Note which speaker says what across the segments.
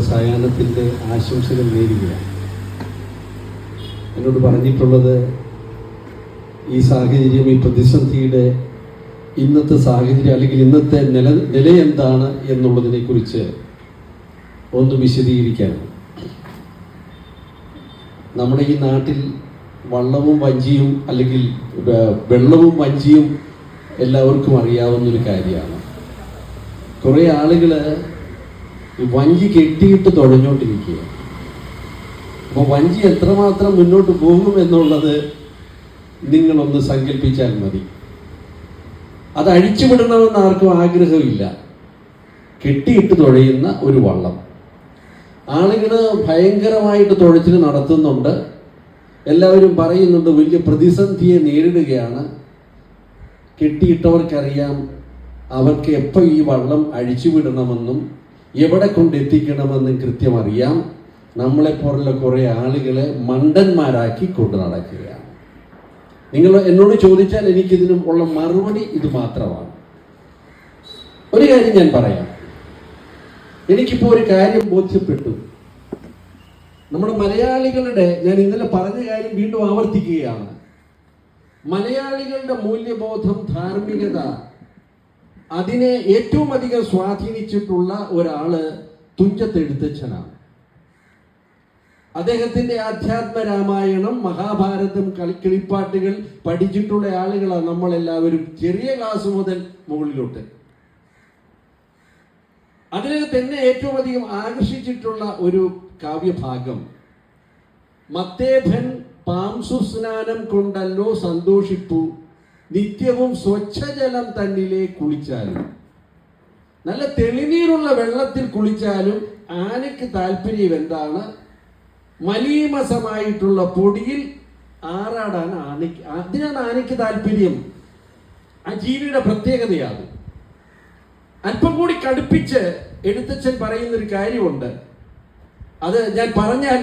Speaker 1: സായാഹ്നത്തിന്റെ ആശംസകൾ നേരുകയാണ്. എന്നോട് പറഞ്ഞിട്ടുള്ളത് ഈ സാഹചര്യം ഈ പ്രതിസന്ധിയുടെ ഇന്നത്തെ സാഹചര്യം അല്ലെങ്കിൽ ഇന്നത്തെ നില നില എന്താണ് എന്നുള്ളതിനെ കുറിച്ച് ഒന്ന് വിശദീകരിക്കാൻ നമ്മുടെ ഈ നാട്ടിൽ വള്ളവും വഞ്ചിയും അല്ലെങ്കിൽ വെള്ളവും വഞ്ചിയും എല്ലാവർക്കും അറിയാവുന്നൊരു കാര്യമാണ്. കുറേ ആളുകൾ ഈ വഞ്ചി കെട്ടിയിട്ട് തുഴഞ്ഞോട്ടിരിക്കുക അപ്പോൾ വഞ്ചി എത്രമാത്രം മുന്നോട്ട് പോകും എന്നുള്ളത് നിങ്ങളൊന്ന് സങ്കല്പിച്ചാൽ മതി. അത് അഴിച്ചുവിടണമെന്ന് ആർക്കും ആഗ്രഹമില്ല. കെട്ടിയിട്ട് തുഴയുന്ന ഒരു വള്ളം. ആളുകൾ ഭയങ്കരമായിട്ട് തുഴച്ചിൽ നടത്തുന്നുണ്ട്. എല്ലാവരും പറയുന്നുണ്ട് വലിയ പ്രതിസന്ധിയെ നേരിടുകയാണ്. കെട്ടിയിട്ടവർക്കറിയാം അവർക്ക് എപ്പോൾ ഈ വള്ളം അഴിച്ചുവിടണമെന്നും എവിടെ കൊണ്ട് എത്തിക്കണമെന്ന് കൃത്യം അറിയാം. നമ്മളെപ്പോലുള്ള കുറേ ആളുകളെ മണ്ടന്മാരാക്കി കൊണ്ടു നടക്കുകയാണ്. നിങ്ങൾ എന്നോട് ചോദിച്ചാൽ എനിക്കിതിനും ഉള്ള മറുപടി ഇത് മാത്രമാണ്. ഒരു കാര്യം ഞാൻ പറയാം. എനിക്കിപ്പോൾ ഒരു കാര്യം ബോധ്യപ്പെട്ടു. നമ്മുടെ മലയാളികളുടെ ഞാൻ ഇന്നലെ പറഞ്ഞ കാര്യം വീണ്ടും ആവർത്തിക്കുകയാണ്. മലയാളികളുടെ മൂല്യബോധം ധാർമ്മികത അതിനെ ഏറ്റവും അധികം സ്വാധീനിച്ചിട്ടുള്ള ഒരാൾ തുഞ്ചത്തെഴുത്തച്ഛനാണ്. അദ്ദേഹത്തിന്റെ ആധ്യാത്മ രാമായണം മഹാഭാരതം കളി കിളിപ്പാട്ടുകൾ പഠിച്ചിട്ടുള്ള ആളുകളാണ് നമ്മളെല്ലാവരും ചെറിയ ക്ലാസ് മുതൽ മുകളിലോട്ട്. അതിനകത്ത് എന്നെ ഏറ്റവും അധികം ആകർഷിച്ചിട്ടുള്ള ഒരു കാവ്യഭാഗം മത്തേഭൻ പാംസു സ്നാനം കൊണ്ടല്ലോ സന്തോഷിപ്പു നിത്യവും സ്വച്ഛജലം തന്നിലെ കുളിച്ചാലും നല്ല തെളിനീരുള്ള വെള്ളത്തിൽ കുളിച്ചാലും ആനയ്ക്ക് താല്പര്യം എന്താണ്? മലീമസമായിട്ടുള്ള പൊടിയിൽ ആറാടാൻ ആനയ്ക്ക് അതിനാണ് ആനയ്ക്ക് താല്പര്യം. ആ ജീവിയുടെ പ്രത്യേകതയാണ് അല്പം കൂടി കടുപ്പിച്ച് എഴുത്തച്ഛൻ പറയുന്ന ഒരു കാര്യമുണ്ട്. അത് ഞാൻ പറഞ്ഞാൽ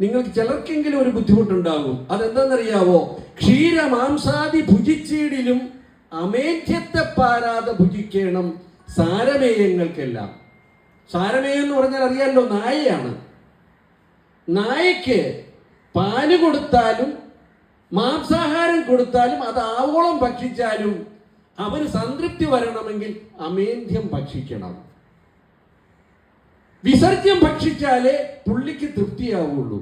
Speaker 1: നിങ്ങൾക്ക് ചിലർക്കെങ്കിലും ഒരു ബുദ്ധിമുട്ടുണ്ടാകും. അതെന്താണെന്നറിയാവോ? ക്ഷീരമാംസാദി ഭുജിച്ചീടിലും അമേധ്യത്തെ പാരാതെ ഭുജിക്കണം സാരമേയങ്ങൾക്കെല്ലാം. സാരമേയം എന്ന് പറഞ്ഞാൽ അറിയാമല്ലോ നായയാണ്. നായയ്ക്ക് പാൽ കൊടുത്താലും മാംസാഹാരം കൊടുത്താലും അത് ആവോളം ഭക്ഷിച്ചാലും അവന് സംതൃപ്തി വരണമെങ്കിൽ അമേന്ധ്യം ഭക്ഷിക്കണം. വിസർജ്യം ഭക്ഷിച്ചാലേ പുള്ളിക്ക് തൃപ്തിയാവുള്ളൂ.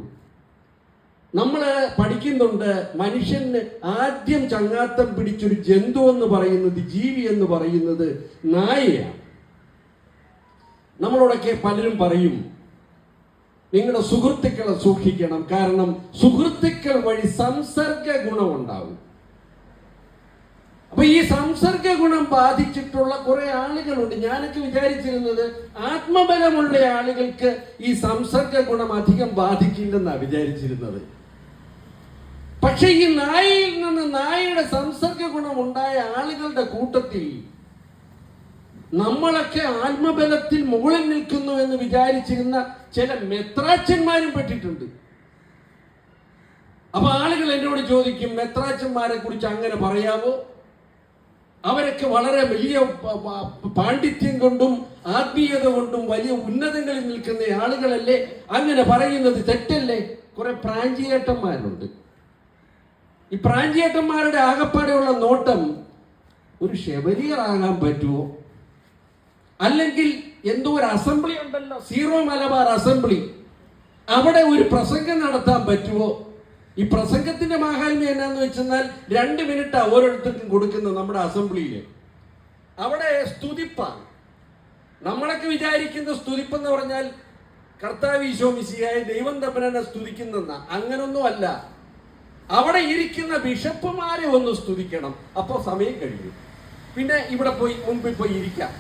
Speaker 1: നമ്മൾ പഠിക്കുന്നുണ്ട് മനുഷ്യന് ആദ്യം ചങ്ങാത്തം പിടിച്ചൊരു ജന്തു എന്ന് പറയുന്നത് ജീവി എന്ന് പറയുന്നത് നായയാണ് നമ്മളോടൊക്കെ പലരും പറയും നിങ്ങളുടെ സുഹൃത്തുക്കളെ സൂക്ഷിക്കണം കാരണം സുഹൃത്തുക്കൾ വഴി സംസർഗ ഗുണമുണ്ടാവും. അപ്പൊ ഈ സംസർഗ ഗുണം ബാധിച്ചിട്ടുള്ള കുറെ ആളുകളുണ്ട്. ഞാനൊക്കെ വിചാരിച്ചിരുന്നത് ആത്മബലമുള്ള ആളുകൾക്ക് ഈ സംസർഗ ഗുണം അധികം ബാധിക്കില്ലെന്നാണ് വിചാരിച്ചിരുന്നത്. പക്ഷെ ഈ നായയിൽ നിന്ന് നായയുടെ സംസർഗ ഗുണം ഉണ്ടായ ആളുകളുടെ കൂട്ടത്തിൽ നമ്മളൊക്കെ ആത്മബലത്തിൽ മുകളിൽ നിൽക്കുന്നു എന്ന് വിചാരിച്ചിരുന്ന ചില മെത്രാച്ചന്മാരും പെട്ടിട്ടുണ്ട്. അപ്പൊ ആളുകൾ എന്നോട് ചോദിക്കും മെത്രാച്ചന്മാരെ കുറിച്ച് അങ്ങനെ പറയാമോ അവരൊക്കെ വളരെ വലിയ പാണ്ഡിത്യം കൊണ്ടും ആത്മീയത കൊണ്ടും വലിയ ഉന്നതങ്ങളിൽ നിൽക്കുന്ന ആളുകളല്ലേ? അങ്ങനെ പറയുന്നത് തെറ്റല്ലേ? കുറെ പ്രാഞ്ചിയേട്ടന്മാരുണ്ട്. ഈ പ്രാഞ്ചിയേട്ടന്മാരുടെ ആകപ്പാടെയുള്ള നോട്ടം ഒരു ശബരിയറാകാൻ പറ്റുമോ? അല്ലെങ്കിൽ എന്തോ ഒരു അസംബ്ലി ഉണ്ടല്ലോ സീറോ മലബാർ അസംബ്ലി. അവിടെ ഒരു പ്രസംഗം നടത്താൻ പറ്റുമോ? ഈ പ്രസംഗത്തിന്റെ മാഹാത്മ്യം എന്നാന്ന് വെച്ചെന്നാൽ രണ്ട് മിനിറ്റ് ഓരോരുത്തർക്കും കൊടുക്കുന്നത് നമ്മുടെ അസംബ്ലിയിൽ അവിടെ സ്തുതിപ്പാണ്. നമ്മളൊക്കെ വിചാരിക്കുന്ന സ്തുതിപ്പെന്ന് പറഞ്ഞാൽ കർത്താവ് ഈശോ മിശിയായ ദൈവം തമ്പനെ സ്തുതിക്കുന്ന അങ്ങനൊന്നും അല്ല. അവിടെ ഇരിക്കുന്ന ബിഷപ്പുമാരെ ഒന്ന് സ്തുതിക്കണം. അപ്പോൾ സമയം കഴിയും. പിന്നെ ഇവിടെ പോയി മുമ്പിൽ പോയി ഇരിക്കാം.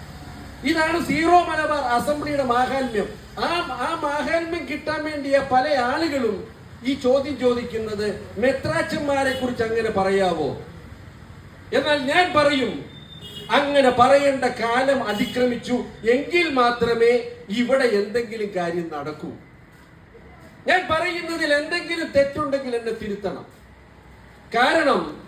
Speaker 1: ഇതാണ് സീറോ മലബാർ അസംബ്ലിയുടെ മാഹാത്മ്യം. ആ ആ മാഹാത്മ്യം കിട്ടാൻ വേണ്ടിയ പല ആളുകളും ഈ ചോദ്യം ചോദിക്കുന്നത് മെത്രാച്ചന്മാരെ കുറിച്ച് അങ്ങനെ പറയാവോ? എന്നാൽ ഞാൻ പറയും അങ്ങനെ പറയേണ്ട കാലം അതിക്രമിച്ചു എങ്കിൽ മാത്രമേ ഇവിടെ എന്തെങ്കിലും കാര്യം നടക്കൂ. ഞാൻ പറയുന്നതിൽ എന്തെങ്കിലും തെറ്റുണ്ടെങ്കിൽ എന്നെ തിരുത്തണം. കാരണം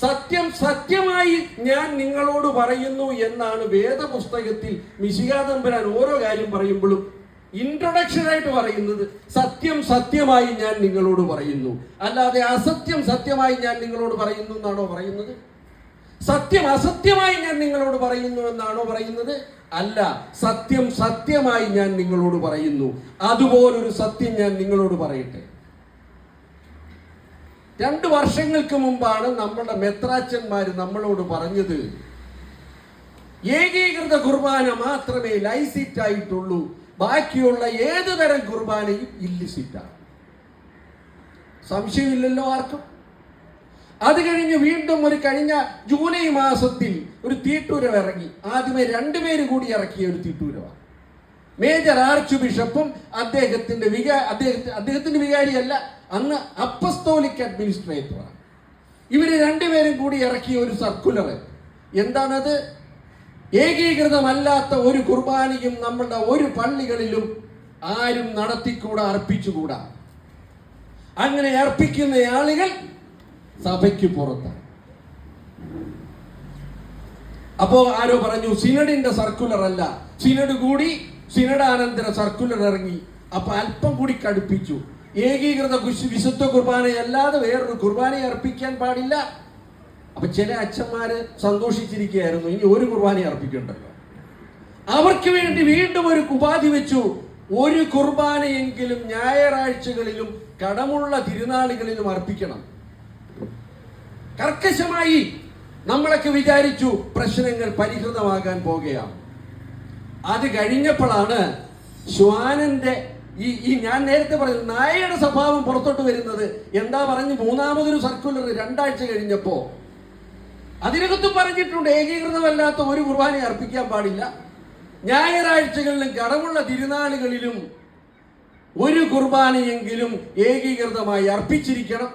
Speaker 1: സത്യം സത്യമായി ഞാൻ നിങ്ങളോട് പറയുന്നു എന്നാണ് വേദപുസ്തകത്തിൽ മിശികാതമ്പരാൻ ഓരോ കാര്യം പറയുമ്പോഴും ഇൻട്രൊഡക്ഷൻ ആയിട്ട് പറയുന്നത് സത്യം സത്യമായി ഞാൻ നിങ്ങളോട് പറയുന്നു. അല്ലാതെ അസത്യം സത്യമായി ഞാൻ നിങ്ങളോട് പറയുന്നു എന്നാണോ പറയുന്നത്? സത്യം അസത്യമായി ഞാൻ നിങ്ങളോട് പറയുന്നു എന്നാണോ പറയുന്നത്? അല്ല സത്യം സത്യമായി ഞാൻ നിങ്ങളോട് പറയുന്നു. അതുപോലൊരു സത്യം ഞാൻ നിങ്ങളോട് പറയട്ടെ. രണ്ട് വർഷങ്ങൾക്ക് മുമ്പാണ് നമ്മുടെ മെത്രാച്ചന്മാർ നമ്മളോട് പറഞ്ഞത് ഏകീകൃത കുർബാന മാത്രമേ ലൈസിറ്റ് ആയിട്ടുള്ളൂ ബാക്കിയുള്ള ഏത് തരം കുർബാനയും ഇല്ലിസിറ്റാണ് സംശയമില്ലല്ലോ ആർക്കും. അത് കഴിഞ്ഞ് വീണ്ടും ഒരു കഴിഞ്ഞ ജൂലൈ മാസത്തിൽ ഒരു തീട്ടൂരം ഇറങ്ങി. ആദ്യമേ രണ്ടുപേര് കൂടി ഇറക്കിയ ഒരു തീട്ടൂരമാണ് മേജർ ആർച്ച് ബിഷപ്പും അദ്ദേഹത്തിന്റെ വികാ അദ്ദേഹത്തെ അദ്ദേഹത്തിന്റെ വികാരിയല്ല അന്ന് അപ്പസ്തോലിക് അഡ്മിനിസ്ട്രേറ്ററാണ്. ഇവർ രണ്ടുപേരും കൂടി ഇറക്കിയ ഒരു സർക്കുലർ. എന്താണത്? ഏകീകൃതമല്ലാത്ത ഒരു കുർബാനയും നമ്മളുടെ ഒരു പള്ളികളിലും ആരും നടത്തിക്കൂടാ അർപ്പിച്ചുകൂടാ. അങ്ങനെ അർപ്പിക്കുന്ന ആളുകൾ സഭയ്ക്ക് പുറത്താണ്. അപ്പോ ആരോ പറഞ്ഞു സിനഡിന്റെ സർക്കുലർ അല്ല. സിനഡ് കൂടി സിനഡാനന്തര സർക്കുലർ ഇറങ്ങി. അപ്പൊ അല്പം കൂടി കടുപ്പിച്ചു. ഏകീകൃത വിശുദ്ധ കുർബാനയല്ലാതെ വേറൊരു കുർബാന അർപ്പിക്കാൻ പാടില്ല. അപ്പൊ ചില അച്ഛന്മാര് സന്തോഷിച്ചിരിക്കുകയായിരുന്നു ഇനി ഒരു കുർബാന അർപ്പിക്കണ്ടല്ലോ. അവർക്ക് വേണ്ടി വീണ്ടും ഒരു ഉപാധി വെച്ചു. ഒരു കുർബാനയെങ്കിലും ഞായറാഴ്ചകളിലും കടമുള്ള തിരുനാളുകളിലും അർപ്പിക്കണം. കർക്കശമായി നമ്മളൊക്കെ വിചാരിച്ചു പ്രശ്നങ്ങൾ പരിഹൃതമാകാൻ പോകുകയാണ്. അത് കഴിഞ്ഞപ്പോഴാണ് ശ്വാനന്റെ ഈ ഈ ഞാൻ നേരത്തെ പറഞ്ഞു നായയുടെ സ്വഭാവം പുറത്തോട്ട് വരുന്നത്. എന്താ പറഞ്ഞ് മൂന്നാമതൊരു സർക്കുലർ രണ്ടാഴ്ച കഴിഞ്ഞപ്പോ അതിനകത്തും പറഞ്ഞിട്ടുണ്ട് ഏകീകൃതമല്ലാത്ത ഒരു കുർബാന അർപ്പിക്കാൻ പാടില്ല. ഞായറാഴ്ചകളിലും കടമുള്ള തിരുനാളുകളിലും ഒരു കുർബാനയെങ്കിലും ഏകീകൃതമായി അർപ്പിച്ചിരിക്കണം.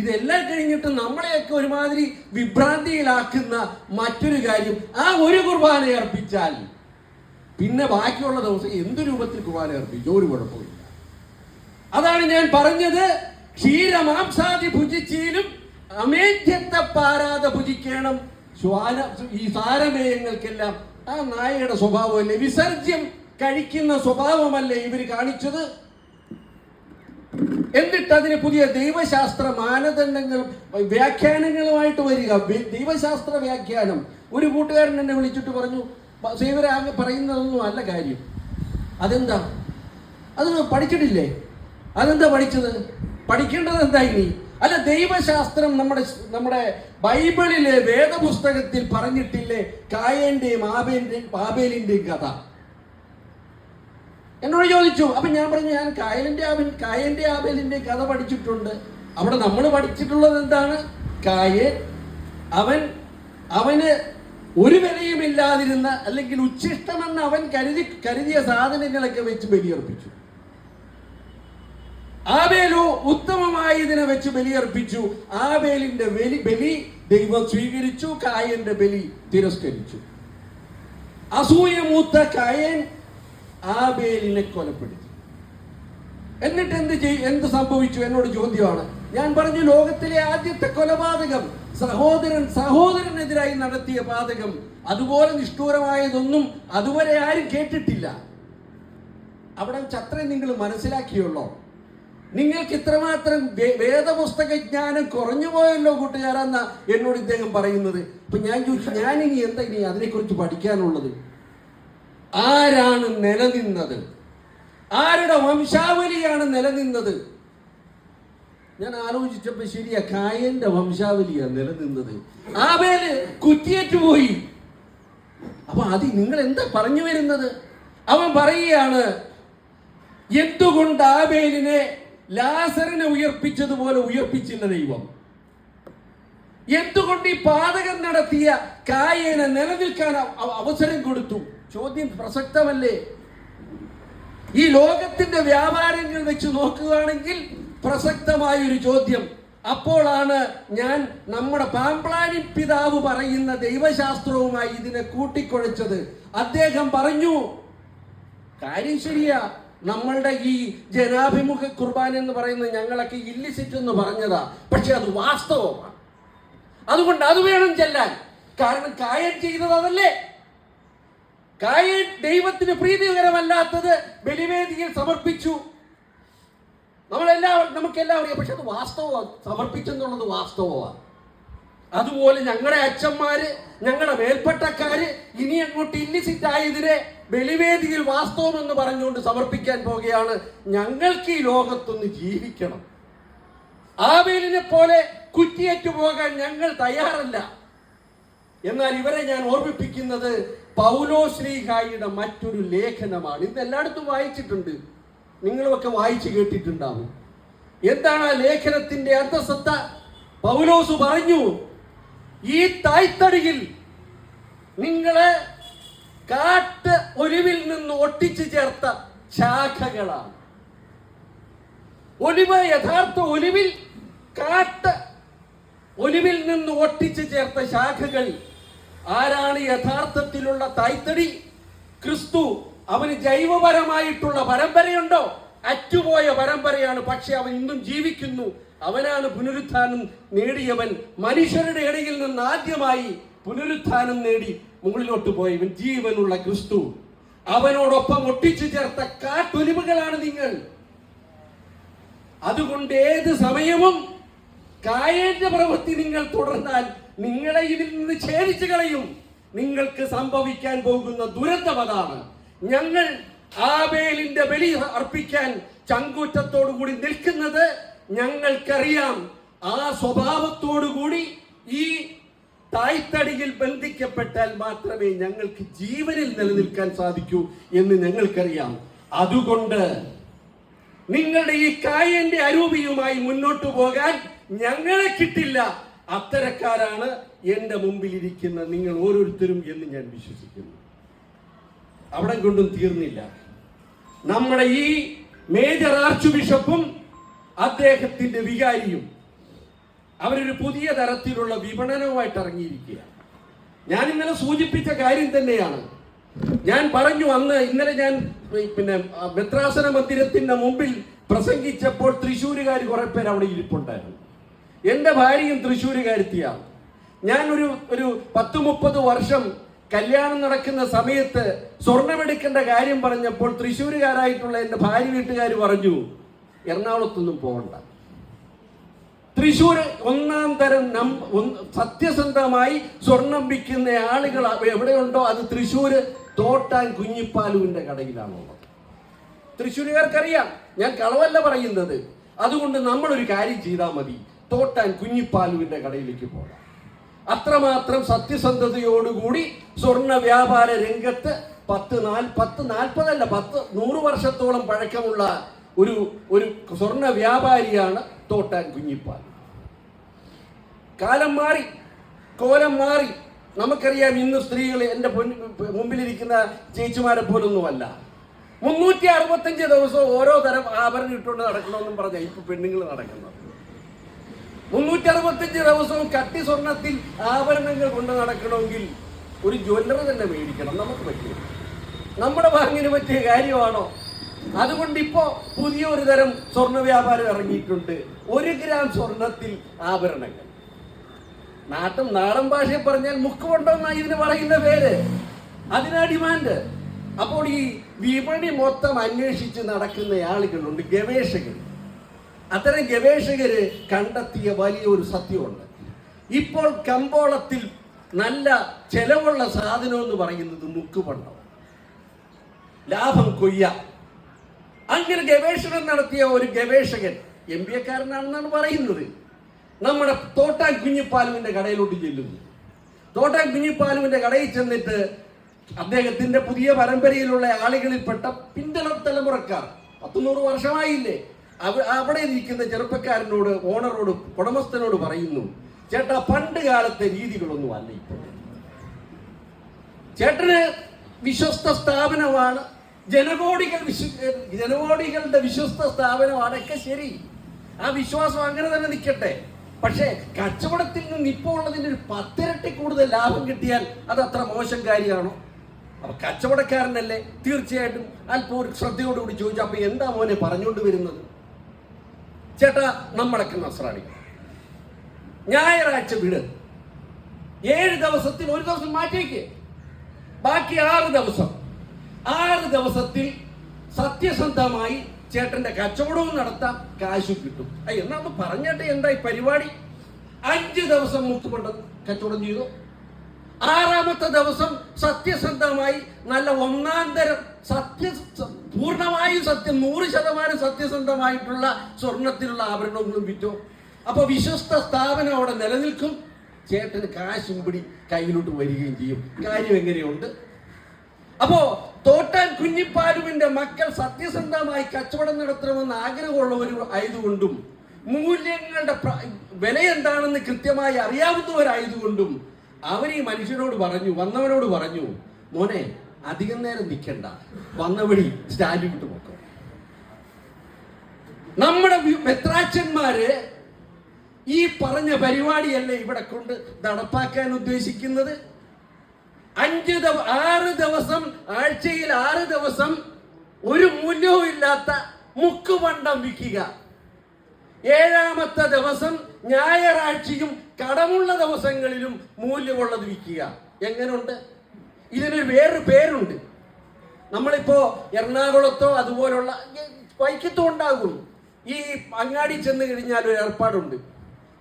Speaker 1: ഇതെല്ലാം കഴിഞ്ഞിട്ട് നമ്മളെയൊക്കെ ഒരുമാതിരി വിഭ്രാന്തിയിലാക്കുന്ന മറ്റൊരു കാര്യം ആ ഒരു കുർബാന അർപ്പിച്ചാൽ പിന്നെ ബാക്കിയുള്ള ദിവസം എന്ത് രൂപത്തിൽ കുർബാന അർപ്പിച്ചു? ഒരു കുഴപ്പമില്ല അതാണ് ഞാൻ പറഞ്ഞത്. ക്ഷീരമാംസാദി ഭുജിച്ചാലും അമേധ്യത്തെ പാരാതെ ഭുജിക്കണം. ശ്വാന ഈ സാരമേയങ്ങൾക്കെല്ലാം ആ നായയുടെ സ്വഭാവമല്ലേ? വിസർജ്യം കഴിക്കുന്ന സ്വഭാവമല്ലേ ഇവർ കാണിച്ചത്? എന്നിട്ട് അതിന് പുതിയ ദൈവശാസ്ത്ര മാനദണ്ഡങ്ങളും വ്യാഖ്യാനങ്ങളുമായിട്ട് വരിക. ദൈവശാസ്ത്ര വ്യാഖ്യാനം. ഒരു കൂട്ടുകാരൻ എന്നെ വിളിച്ചിട്ട് പറഞ്ഞു സേവരാകെ പറയുന്നതൊന്നും അല്ല കാര്യം. അതെന്താ? അത് പഠിച്ചിട്ടില്ലേ? അതെന്താ പഠിച്ചത്? പഠിക്കേണ്ടത് എന്താ ഇനി? അല്ല ദൈവശാസ്ത്രം നമ്മുടെ നമ്മുടെ ബൈബിളിലെ വേദപുസ്തകത്തിൽ പറഞ്ഞിട്ടില്ലേ? കായന്റെയും ആബേലിന്റെയും ആബേലിന്റെയും കഥ. എന്നോട് ചോദിച്ചു അപ്പൊ ഞാൻ പറഞ്ഞു ഞാൻ കായലിന്റെ ആബേൽ കായന്റെ ആബേലിന്റെ കഥ പഠിച്ചിട്ടുണ്ട്. അവിടെ നമ്മൾ പഠിച്ചിട്ടുള്ളത് എന്താണ്? കായൻ അവൻ അവന് ഒരു വിലയുമില്ലാതിരുന്ന അല്ലെങ്കിൽ ഉച്ഛിഷ്ടമെന്ന് അവൻ കരുതി കരുതിയ സാധനങ്ങളൊക്കെ വെച്ച് ബലിയർപ്പിച്ചു. ആബേലോ ഉത്തമമായതിനെ വെച്ച് ബലിയർപ്പിച്ചു. ആബേലിന്റെ ബലി ബലി ദൈവം സ്വീകരിച്ചു കായന്റെ ബലി തിരസ്കരിച്ചു. അസൂയ മൂത്ത കായൻ ആബേലിനെ കൊലപ്പെടുത്തി. എന്നിട്ട് എന്ത് ചെയ് എന്ത് സംഭവിച്ചു? എന്നോട് ചോദ്യമാണ്. ഞാൻ പറഞ്ഞു ലോകത്തിലെ ആദ്യത്തെ കൊലപാതകം സഹോദരൻ സഹോദരനെതിരായി നടത്തിയ പാതകം അതുപോലെ നിഷ്ഠൂരമായതൊന്നും അതുവരെ ആരും കേട്ടിട്ടില്ല. അവിടെ ചത്രേ നിങ്ങൾ മനസ്സിലാക്കിയുള്ളോ? നിങ്ങൾക്ക് ഇത്രമാത്രം വേദപുസ്തക ജ്ഞാനം കുറഞ്ഞു പോയല്ലോ കൂട്ടുകാരെന്ന എന്നോട് ഇദ്ദേഹം പറയുന്നത്. അപ്പൊ ഞാൻ ചോദിച്ചു ഞാൻ ഇനി എന്താ ഇനി അതിനെക്കുറിച്ച് പഠിക്കാനുള്ളത്? ആരാണ് നിലനിന്നത്? ആരുടെ വംശാവലിയാണ് നിലനിന്നത്? ഞാൻ ആലോചിച്ചപ്പോ ശരിയാ കായന്റെ വംശാവലിയാണ് നിലനിന്നത്. ആവേൽ കുത്തിയേറ്റു പോയി. അപ്പൊ അത് നിങ്ങൾ എന്താ പറഞ്ഞു വരുന്നത്? അവൻ പറയുകയാണ് എന്തുകൊണ്ട് ആബേലിനെ ലാസറിനെ ഉയർപ്പിച്ചതുപോലെ ഉയർപ്പിച്ചില്ല ദൈവം. എന്തുകൊണ്ട് ഈ പാതകൻ നടത്തിയ കായേനെ നിലനിൽക്കാൻ അവ- അവ- അവസരം കൊടുത്തു? ചോദ്യം പ്രസക്തമല്ലേ? ഈ ലോകത്തിന്റെ വ്യാപാരങ്ങൾ വെച്ച് നോക്കുകയാണെങ്കിൽ പ്രസക്തമായ ഒരു ചോദ്യം. അപ്പോഴാണ് ഞാൻ നമ്മുടെ പാമ്പ്ലാനി പിതാവ് പറയുന്ന ദൈവശാസ്ത്രവുമായി ഇതിനെ കൂട്ടിക്കുഴച്ചത്. അദ്ദേഹം പറഞ്ഞു കാര്യം ശരിയാ. നമ്മളുടെ ഈ ജനാഭിമുഖ കുർബാന എന്ന് പറയുന്നത് ഞങ്ങളൊക്കെ ഇല്ലിസിറ്റ് എന്ന് പറഞ്ഞതാ. പക്ഷെ അത് വാസ്തവമാണ്. അതുകൊണ്ട് അത് വേണം ചെല്ലാൻ. കാരണം കായൻ ചെയ്തത് അതല്ലേ? കായൻ ദൈവത്തിന് പ്രീതികരമല്ലാത്തത് ബലിവേദിയിൽ സമർപ്പിച്ചു. നമ്മളെല്ലാവരും അറിയാം. പക്ഷെ അത് വാസ്തവമാണ് സമർപ്പിച്ചെന്നുള്ളത് വാസ്തവമാണ് അതുപോലെ ഞങ്ങളുടെ അച്ഛന്മാര് ഞങ്ങളുടെ മേൽപ്പട്ടക്കാര് ഇനി അങ്ങോട്ട് ഇല്ലിസിറ്റ് ആയതിനെ ബലിവേദിയിൽ വാസ്തവം എന്ന് പറഞ്ഞുകൊണ്ട് സമർപ്പിക്കാൻ പോകുകയാണ്. ഞങ്ങൾക്ക് ഈ ലോകത്തൊന്ന് ജീവിക്കണം. ആബേലിനെ പോലെ കുറ്റിയേറ്റു പോകാൻ ഞങ്ങൾ തയ്യാറല്ല. എന്നാൽ ഇവരെ ഞാൻ ഓർമ്മിപ്പിക്കുന്നത് പൗലോ ശ്രീഹായിയുടെ മറ്റൊരു ലേഖനമാണ്. ഇത് എല്ലായിടത്തും വായിച്ചിട്ടുണ്ട്. നിങ്ങളുമൊക്കെ വായിച്ചു കേട്ടിട്ടുണ്ടാവും. എന്താണ് ആ ലേഖനത്തിന്റെ അന്തസത്ത? പൗലോസ് പറഞ്ഞു ഈ തായ്തടിയിൽ നിങ്ങളെ കാട്ട് ഒലിവിൽ നിന്ന് ഒട്ടിച്ചു ചേർത്ത ശാഖകളാണ്. ഒലിവ് യഥാർത്ഥ ഒലിവിൽ കാട്ട് ഒലിവിൽ നിന്ന് ഒട്ടിച്ചു ചേർത്ത ശാഖകൾ ആരാണ് യഥാർത്ഥത്തിലുള്ള തായ്തടി? ക്രിസ്തു. അവന് ജൈവപരമായിട്ടുള്ള പരമ്പരയുണ്ടോ? അറ്റുപോയ പരമ്പരയാണ് പക്ഷെ അവൻ ഇന്നും ജീവിക്കുന്നു. അവനാണ് പുനരുത്ഥാനം നേടിയവൻ. മനുഷ്യരുടെ ഇടയിൽ നിന്ന് ആദ്യമായി പുനരുത്ഥാനം നേടി. മുകളിലോട്ട് പോയവൻ ജീവനുള്ള ക്രിസ്തു. അവനോടൊപ്പം ഒട്ടിച്ചു ചേർത്ത കാട്ടൊലിമകളാണ് നിങ്ങൾ. അതുകൊണ്ട് ഏത് സമയവും കായേന്റെ പ്രവൃത്തി നിങ്ങൾ തുടർന്നാൽ നിങ്ങളെ ഇതിൽ നിന്ന് ഛേദിച്ചു കളയും. നിങ്ങൾക്ക് സംഭവിക്കാൻ പോകുന്ന ദുരന്തം അതാണ്. ഞങ്ങൾ ആബേലിന്റെ ബലി അർപ്പിക്കാൻ ചങ്കൂറ്റത്തോടു കൂടി നിൽക്കുന്നത് ഞങ്ങൾക്കറിയാം. ആ സ്വഭാവത്തോടു കൂടി ഈ തായ്തടിയിൽ ബന്ധിക്കപ്പെട്ടാൽ മാത്രമേ ഞങ്ങൾക്ക് ജീവനിൽ നിലനിൽക്കാൻ സാധിക്കൂ എന്ന് ഞങ്ങൾക്കറിയാം. അതുകൊണ്ട് നിങ്ങളുടെ ഈ കായന്റെ അരൂപിയുമായി മുന്നോട്ടു പോകാൻ ഞങ്ങളെ കിട്ടില്ല. അത്തരക്കാരാണ് എന്റെ മുമ്പിൽ ഇരിക്കുന്ന നിങ്ങൾ ഓരോരുത്തരും എന്ന് ഞാൻ വിശ്വസിക്കുന്നു. അവിടെ കൊണ്ടും തീർന്നില്ല. നമ്മുടെ ഈ മേജർ ആർച്ച് ബിഷപ്പും അദ്ദേഹത്തിന്റെ വികാരിയും അവരൊരു പുതിയ തരത്തിലുള്ള വിപണനവുമായിട്ട് ഇറങ്ങിയിരിക്കുക ഞാൻ ഇന്നലെ സൂചിപ്പിച്ച കാര്യം തന്നെയാണ്. ഞാൻ പറഞ്ഞു അന്ന് ഇന്നലെ ഞാൻ പിന്നെ മെത്രാസന മന്ദിരത്തിന്റെ മുമ്പിൽ പ്രസംഗിച്ചപ്പോൾ തൃശ്ശൂരുകാർ കുറെ പേര് അവിടെ ഇരിപ്പുണ്ടായിരുന്നു. എന്റെ ഭാര്യയും തൃശ്ശൂരുകാരുത്തിയാണ്. ഞാൻ ഒരു ഒരു പത്ത് മുപ്പത് വർഷം കല്യാണം നടക്കുന്ന സമയത്ത് സ്വർണമെടുക്കേണ്ട കാര്യം പറഞ്ഞപ്പോൾ തൃശ്ശൂരുകാരായിട്ടുള്ള എന്റെ ഭാര്യ വീട്ടുകാർ പറഞ്ഞു എറണാകുളത്തൊന്നും പോകണ്ട. തൃശ്ശൂർ ഒന്നാം തരം നം സത്യസന്ധമായി സ്വർണം വിൽക്കുന്ന ആളുകൾ എവിടെയുണ്ടോ അത് തൃശ്ശൂര് തോട്ടാൻ കുഞ്ഞിപ്പാലുവിന്റെ കടയിലാണുള്ളത്. തൃശ്ശൂരുകാർക്കറിയാം ഞാൻ കളവല്ല പറയുന്നത്. അതുകൊണ്ട് നമ്മളൊരു കാര്യം ചെയ്താൽ മതി. തോട്ടാൻ കുഞ്ഞിപ്പാലുവിന്റെ കടയിലേക്ക് പോകാം. അത്രമാത്രം സത്യസന്ധതയോടുകൂടി സ്വർണ വ്യാപാര രംഗത്ത് പത്ത് നാൽ പത്ത് നാൽപ്പതല്ല പത്ത് നൂറ് വർഷത്തോളം പഴക്കമുള്ള ഒരു ഒരു സ്വർണ വ്യാപാരിയാണ് തോട്ടാൻ കുഞ്ഞിപ്പാൽ. കാലം മാറി കോലം മാറി. നമുക്കറിയാം ഇന്ന് സ്ത്രീകൾ എന്റെ മുമ്പിലിരിക്കുന്ന ചേച്ചിമാരെ പോലൊന്നുമല്ല. മുന്നൂറ്റി അറുപത്തഞ്ച് ദിവസവും ഓരോ തരം ആഭരണം ഇട്ടുകൊണ്ട് നടക്കണമെന്നും പറഞ്ഞ ഇപ്പൊ പെണ്ണുങ്ങൾ നടക്കുന്നത്. മുന്നൂറ്റി അറുപത്തഞ്ച് ദിവസവും കട്ടി സ്വർണത്തിൽ ആഭരണങ്ങൾ കൊണ്ട് നടക്കണമെങ്കിൽ ഒരു ജ്വല്ലറി തന്നെ മേടിക്കണം. നമുക്ക് പറ്റില്ല. നമ്മുടെ ഭാഗ്യന് പറ്റിയ കാര്യമാണോ? അതുകൊണ്ട് ഇപ്പോ പുതിയ ഒരു തരം സ്വർണ വ്യാപാരം ഇറങ്ങിയിട്ടുണ്ട്. ഒരു ഗ്രാം സ്വർണത്തിൽ ആഭരണങ്ങൾ. നാട്ടും നാടൻ ഭാഷയിൽ പറഞ്ഞാൽ മുക്കുകൊണ്ടെന്നാണ് ഇതിന് പറയുന്ന പേര്. അതിനാ ഡിമാൻഡ്. അപ്പോൾ ഈ വിപണി മൊത്തം അന്വേഷിച്ച് നടക്കുന്ന ആളുകളുണ്ട് ഗവേഷകർ. അത്തരം ഗവേഷകര് കണ്ടെത്തിയ വലിയൊരു സത്യമുണ്ട്. ഇപ്പോൾ കമ്പോളത്തിൽ നല്ല ചെലവുള്ള സാധനം എന്ന് പറയുന്നത് മുക്കുപണ്ടം ലാഭം കൊയ്യ. അങ്ങനെ ഗവേഷണം നടത്തിയ ഒരു ഗവേഷകൻ എം ബി എക്കാരനാണെന്നാണ് പറയുന്നത്. നമ്മുടെ തോട്ടാൻ കുഞ്ഞിപ്പാലുവിന്റെ കടയിലോട്ട് ചെല്ലുന്നു. തോട്ടാൻ കുഞ്ഞിപ്പാലുവിന്റെ കടയിൽ ചെന്നിട്ട് അദ്ദേഹത്തിന്റെ പുതിയ പരമ്പരയിലുള്ള ആളുകളിൽപ്പെട്ട പിന്തല തലമുറക്കാർ പത്തുനൂറ് വർഷമായില്ലേ? അവ അവിടെ ഇരിക്കുന്ന ചെറുപ്പക്കാരനോട് ഓണറോട് ഉടമസ്ഥനോട് പറയുന്നു ചേട്ടാ പണ്ട് കാലത്തെ രീതികളൊന്നും അല്ല ഇപ്പോൾ. ചേട്ടന് വിശ്വസ്ത സ്ഥാപനമാണ് ജനകോടികൾ വിശ്വ ജനകോടികളുടെ വിശ്വസ്ത സ്ഥാപനം അതൊക്കെ ശരി. ആ വിശ്വാസം അങ്ങനെ തന്നെ നിൽക്കട്ടെ. പക്ഷേ കച്ചവടത്തിൽ നിന്ന് ഇപ്പോൾ ഉള്ളതിന്റെ ഒരു പത്തിരട്ടി കൂടുതൽ ലാഭം കിട്ടിയാൽ അത് അത്ര മോശം കാര്യമാണോ? അപ്പൊ കച്ചവടക്കാരനല്ലേ? തീർച്ചയായിട്ടും അല്പം ഒരു ശ്രദ്ധയോടുകൂടി ചോദിച്ചു അപ്പൊ എന്താ മോനെ പറഞ്ഞുകൊണ്ട് വരുന്നത്? ചേട്ടാ നമ്മളൊക്കെ നസ്രാണി. ഞായറാഴ്ച വിട്. ഏഴ് ദിവസത്തിൽ ഒരു ദിവസം മാറ്റിയേക്ക്. ബാക്കി ആറ് ദിവസം. ആറ് ദിവസത്തിൽ സത്യസന്ധമായി ചേട്ടന്റെ കച്ചവടവും നടത്താം കാശും കിട്ടും. എന്നാ ഒന്ന് പറഞ്ഞിട്ട് എന്താ ഈ പരിപാടി? അഞ്ച് ദിവസം മുക്കുകൊണ്ട് കച്ചവടം ചെയ്തു. ആറാമത്തെ ദിവസം സത്യസന്ധമായി നല്ല ഒന്നാം തരം സത്യ പൂർണമായും സത്യം നൂറ് ശതമാനം സത്യസന്ധമായിട്ടുള്ള സ്വർണത്തിലുള്ള ആഭരണങ്ങളും വിറ്റു. അപ്പൊ വിശ്വസ്ത സ്ഥാപനം അവിടെ നിലനിൽക്കും. ചേട്ടന് കാശും പിടി കയ്യിലോട്ട് വരികയും ചെയ്യും. കാര്യം എങ്ങനെയുണ്ട്? അപ്പോ തോട്ടാൻ കുഞ്ഞിപ്പാലുവിന്റെ മക്കൾ സത്യസന്ധമായി കച്ചവടം നടത്തണമെന്ന് ആഗ്രഹമുള്ളവർ ആയതുകൊണ്ടും മൂല്യങ്ങളുടെ വില എന്താണെന്ന് കൃത്യമായി അറിയാവുന്നവരായതുകൊണ്ടും അവർ ഈ മനുഷ്യനോട് പറഞ്ഞു വന്നവനോട് പറഞ്ഞു മോനെ അധികം നേരം നിൽക്കണ്ട. വന്ന വഴി സ്റ്റാൻഡ് വിട്ട് നോക്കാം നമ്മുടെ മെത്രാച്ചന്മാര് ഈ പറഞ്ഞ പരിപാടിയല്ലേ ഇവിടെ കൊണ്ട് നടപ്പാക്കാൻ ഉദ്ദേശിക്കുന്നത്? അഞ്ച് ആറ് ദിവസം ആഴ്ചയിൽ ആറ് ദിവസം ഒരു മൂല്യവും ഇല്ലാത്ത മുക്കുപണ്ടം വിൽക്കുക. ഏഴാമത്തെ ദിവസം ഞായറാഴ്ചയും കടമുള്ള ദിവസങ്ങളിലും മൂല്യമുള്ളത് വിൽക്കുക. എങ്ങനെയുണ്ട് ഇതിനൊരു വേറൊരു പേരുണ്ട്. നമ്മളിപ്പോ എറണാകുളത്തോ അതുപോലുള്ള വൈക്കത്തോ ഉണ്ടാകും. ഈ അങ്ങാടി ചെന്ന് കഴിഞ്ഞാൽ ഒരു ഏർപ്പാടുണ്ട്.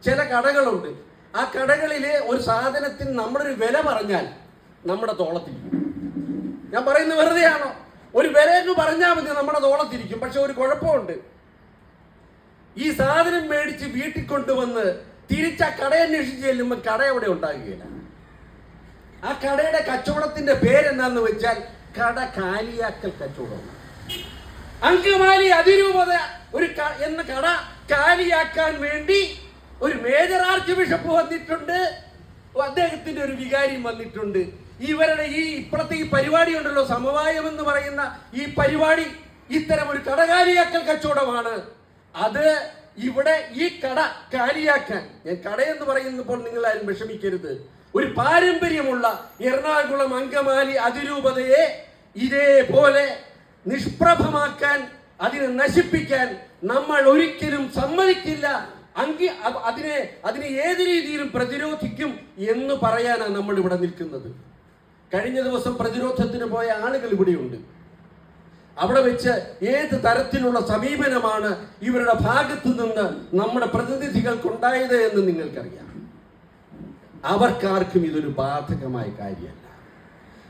Speaker 1: ചില കടകളുണ്ട്. ആ കടകളിൽ ഒരു സാധനത്തിന് നമ്മളൊരു വില പറഞ്ഞാൽ നമ്മുടെ തോളത്തിരിക്കും. ഞാൻ പറയുന്നത് വെറുതെയാണോ? ഒരു വില എന്ന് പറഞ്ഞാൽ മതി നമ്മുടെ തോളത്തിരിക്കും പക്ഷെ ഒരു കുഴപ്പമുണ്ട്. ഈ സാധനം മേടിച്ച് വീട്ടിൽ കൊണ്ടുവന്ന് തിരിച്ച കട അന്വേഷിച്ച് ചെല്ലുമ്പോൾ കട എവിടെ ഉണ്ടാകുകയില്ല. ആ കടയുടെ കച്ചവടത്തിന്റെ പേരെന്താന്ന് വെച്ചാൽ കട കാലിയാക്കൽ കച്ചവടം അങ്കമാലി അതിരൂപത ഒരു എന്ന കട കാലിയാക്കാൻ വേണ്ടി ഒരു മേജർ ആർച്ച് ബിഷപ്പ് വന്നിട്ടുണ്ട്. അദ്ദേഹത്തിന്റെ ഒരു വികാരിയും വന്നിട്ടുണ്ട്. ഇവരുടെ ഈ ഇപ്പോഴത്തെ ഈ പരിപാടി ഉണ്ടല്ലോ സമവായം എന്ന് പറയുന്ന ഈ പരിപാടി ഇത്തരം ഒരു കടകാലിയാക്കൽ കച്ചവടമാണ്. അത് ഇവിടെ ഈ കട കാലിയാക്കാൻ ഞാൻ കടയെന്ന് പറയുന്നപ്പോൾ നിങ്ങൾ ആരും വിഷമിക്കരുത്. ഒരു പാരമ്പര്യമുള്ള എറണാകുളം അങ്കമാലി അതിരൂപതയെ ഇതേപോലെ നിഷ്പ്രഭമാക്കാൻ അതിനെ നശിപ്പിക്കാൻ നമ്മൾ ഒരിക്കലും സമ്മതിക്കില്ല. അങ്കി അതിനെ അതിനെ ഏത് രീതിയിലും പ്രതിരോധിക്കും എന്ന് പറയാനാണ് നമ്മൾ ഇവിടെ നിൽക്കുന്നത്. കഴിഞ്ഞ ദിവസം പ്രതിരോധത്തിന് പോയ ആളുകൾ ഇവിടെയുണ്ട്. അവിടെ വെച്ച് ഏത് തരത്തിലുള്ള സമീപനമാണ് ഇവരുടെ ഭാഗത്തു നിന്ന് നമ്മുടെ പ്രതിനിധികൾക്കുണ്ടായത് എന്ന് നിങ്ങൾക്കറിയാം. അവർക്കാർക്കും ഇതൊരു ബാധകമായ കാര്യമല്ല.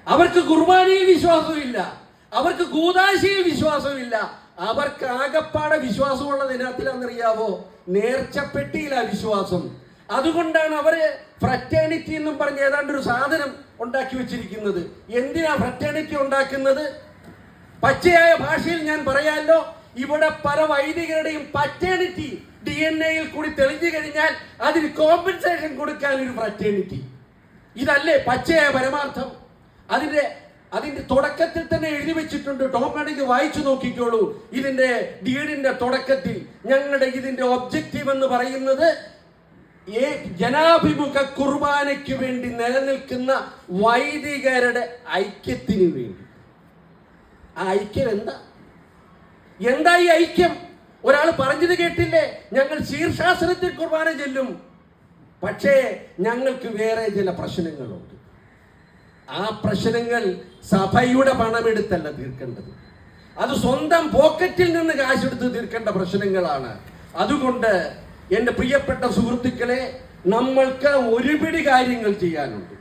Speaker 1: അവർക്ക് കുർബാനയിൽ വിശ്വാസമില്ല അവർക്ക് കൂതാശയിൽ വിശ്വാസമില്ല അവർക്ക് ആകപ്പാടെ വിശ്വാസമുള്ളത് ഇതിനകത്തിലാണെന്നറിയാവോ നേർച്ചപ്പെട്ടിയിലാ വിശ്വാസം. അതുകൊണ്ടാണ് അവർ ഫ്രറ്റേണിറ്റി എന്നും പറഞ്ഞ് ഏതാണ്ട് ഒരു സാധനം ഉണ്ടാക്കി വെച്ചിരിക്കുന്നത്. എന്തിനാ ഫ്രറ്റേണിറ്റി ഉണ്ടാക്കുന്നത്? പച്ചയായ ഭാഷയിൽ ഞാൻ പറയാമല്ലോ ഇവിടെ പല വൈദികരുടെയും പറ്റേണിറ്റി ഡി എൻ എയിൽ കൂടി തെളിഞ്ഞു കഴിഞ്ഞാൽ അതിന് കോമ്പൻസേഷൻ കൊടുക്കാൻ ഒരു ഫ്രറ്റേണിറ്റി ഇതല്ലേ പച്ചയായ പരമാർത്ഥം? അതിന്റെ അതിന്റെ തുടക്കത്തിൽ തന്നെ എഴുതി വെച്ചിട്ടുണ്ട്. ടോമണിക്ക് വായിച്ചു നോക്കിക്കോളൂ. ഇതിന്റെ ഡീഡിന്റെ തുടക്കത്തിൽ ഞങ്ങളുടെ ഇതിന്റെ ഒബ്ജക്റ്റീവ് എന്ന് പറയുന്നത് ഏ ജനാഭിമുഖ കുർബാനയ്ക്ക് വേണ്ടി നിലനിൽക്കുന്ന വൈദികരുടെ ഐക്യത്തിന് വേണ്ടി. ആ ഐക്യം എന്താ? എന്താ ഈ ഐക്യം? ഒരാൾ പറഞ്ഞത് കേട്ടില്ലേ? ഞങ്ങൾ ശീർഷാസനത്തിൽ കുർബാന ചെല്ലും. പക്ഷേ ഞങ്ങൾക്ക് വേറെ ചില പ്രശ്നങ്ങളുണ്ട്. ആ പ്രശ്നങ്ങൾ സഭയുടെ പണമെടുത്തല്ല തീർക്കേണ്ടത്. അത് സ്വന്തം പോക്കറ്റിൽ നിന്ന് കാശെടുത്ത് തീർക്കേണ്ട പ്രശ്നങ്ങളാണ്. അതുകൊണ്ട് എന്റെ പ്രിയപ്പെട്ട സുഹൃത്തുക്കളെ നമ്മൾക്ക് ഒരുപിടി കാര്യങ്ങൾ ചെയ്യാനുണ്ട്.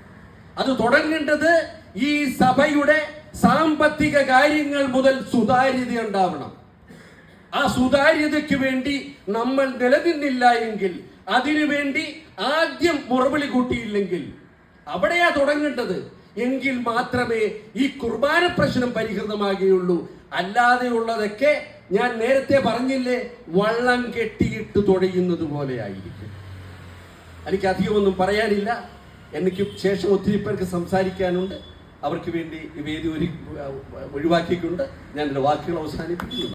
Speaker 1: അത് തുടങ്ങേണ്ടത് ഈ സഭയുടെ സാമ്പത്തിക കാര്യങ്ങൾ മുതൽ സുതാര്യത ഉണ്ടാവണം. ആ സുതാര്യതയ്ക്ക് വേണ്ടി നമ്മൾ നിലനിന്നില്ല എങ്കിൽ അതിനുവേണ്ടി ആദ്യം മുറവിളി കൂട്ടിയില്ലെങ്കിൽ അവിടെയാ തുടങ്ങേണ്ടത്. എങ്കിൽ മാത്രമേ ഈ കുർബാന പ്രശ്നം പരിഹൃതമാകുകയുള്ളൂ. അല്ലാതെയുള്ളതൊക്കെ ഞാൻ നേരത്തെ പറഞ്ഞില്ലേ വള്ളം കെട്ടിയിട്ട് തുഴയുന്നത് പോലെയായിരിക്കും. എനിക്ക് അധികമൊന്നും പറയാനില്ല. എനിക്ക് ശേഷം ഒത്തിരി പേർക്ക് സംസാരിക്കാനുണ്ട്. അവർക്ക് വേണ്ടി വേദി ഒരു ഒഴിവാക്കിയിട്ടുണ്ട്. ഞാൻ എന്റെ വാക്കുകൾ അവസാനിപ്പിക്കുന്നു.